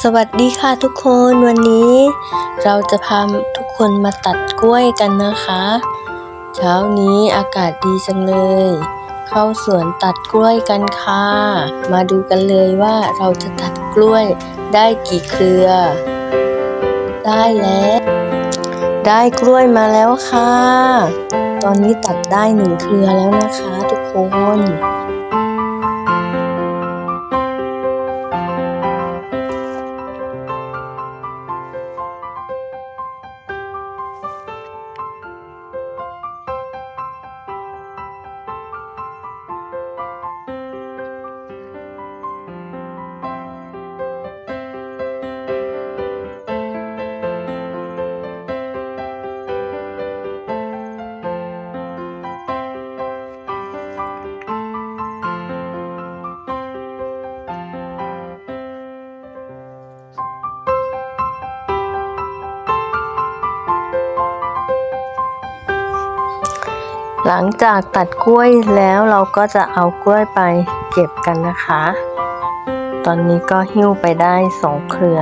สวัสดีค่ะทุกคนวันนี้ เราจะพาทุกคนมาตัดกล้วยกันนะคะ เช้านี้อากาศดีจังเลย เข้าสวนตัดกล้วยกันค่ะ มาดูกันเลยว่าเราจะตัดกล้วยได้กี่เครือ ได้แล้ว ได้กล้วยมาแล้วค่ะ ตอนนี้ตัดได้หนึ่งเครือแล้วนะคะทุกคน หลังจากตัดกล้วยแล้วเราก็จะเอากล้วยไปเก็บกันนะคะ ตอนนี้ก็หิ้วไปได้สองเครือ